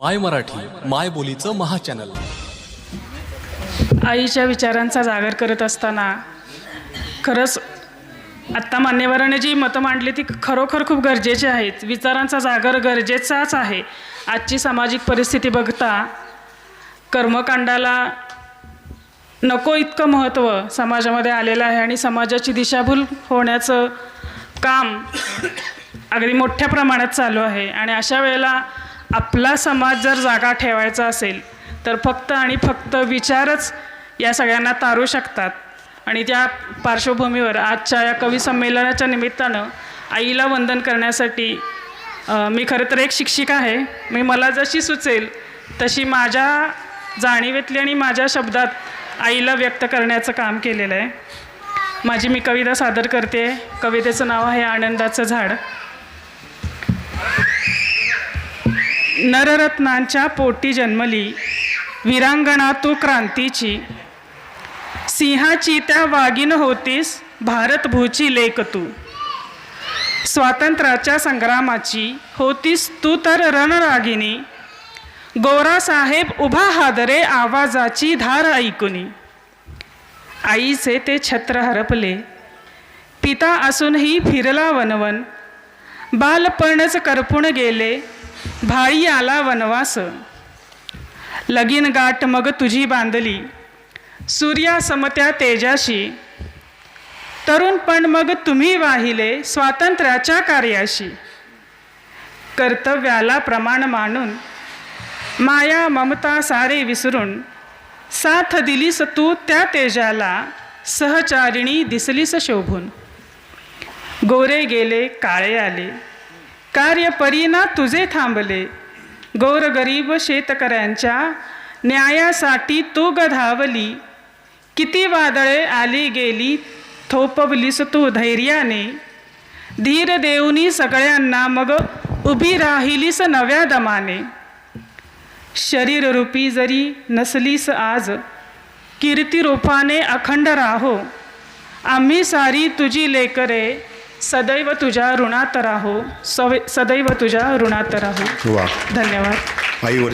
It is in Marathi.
माय मराठी माय बोलीचं महाचॅनल आईच्या विचारांचा जागर करत असताना खरंच आत्ता मान्यवराने जी मतं मांडली ती खरोखर खूप गरजेची आहेत. विचारांचा जागर गरजेचाच आहे. आजची सामाजिक परिस्थिती बघता कर्मकांडाला नको इतकं महत्त्व समाजामध्ये आलेलं आहे आणि समाजाची दिशाभूल होण्याचं काम अगदी मोठ्या प्रमाणात चालू आहे. आणि अशा वेळेला आपला समाज जर जागा ठेवायचा असेल तर फक्त आणि फक्त विचारच या सगळ्यांना तारू शकतात. आणि त्या पार्श्वभूमीवर आजच्या या कवी संमेलनाच्या निमित्तानं आईला वंदन करण्यासाठी मी खरं तर एक शिक्षिका आहे. मी मला जशी सुचेल तशी माझ्या जाणीवेतली आणि माझ्या शब्दात आईला व्यक्त करण्याचं काम केलेलं आहे. माझी मी कविता सादर करते. कवितेचं नाव आहे आनंदाचं झाड. नररत्नांच्या पोटी जन्मली. वीरांगणा तू क्रांतीची. सिंहाची त्या वागीन होतीस भारतभूची लेक तू. स्वातंत्र्याच्या संग्रामाची होतीस तू तर रणरागिनी गोरा साहेब उभा हादरे आवाजाची धार ऐकुनी. आईचे ते छत्र हरपले. पिता असूनही फिरला वनवन. बालपणच करपून गेले. भाळी आला वनवास. लगीन गाठ मग तुझी बांधली. सूर्या समत्या तेजाशी. तरुण पण मग तुम्ही वाहिले स्वातंत्र्याच्या कार्याशी. कर्तव्याला प्रमाण मानून. माया ममता सारे विसरून. साथ दिलीस तू त्या तेजाला. सहचारिणी दिसलीस शोभून. गोरे गेले काळे आले. कार्य परीना तुझे थांबले. गोरगरीब शेतकऱ्यांच्या न्यायासाठी तू ग धावली किती वादळे आली गेली थोपवलीस तू धैर्याने. धीर देऊनी सगळ्यांना मग उभी राहिलीस नव्या दमाने. शरीररूपी जरी नसलीस आज कीर्तिरूपाने अखंड राहो. आम्ही सारी तुझी लेकरे सदैव तुझ्या ऋणात राहो. सवे सदैव तुझ्या ऋणात राहो. वा. धन्यवाद. आईवर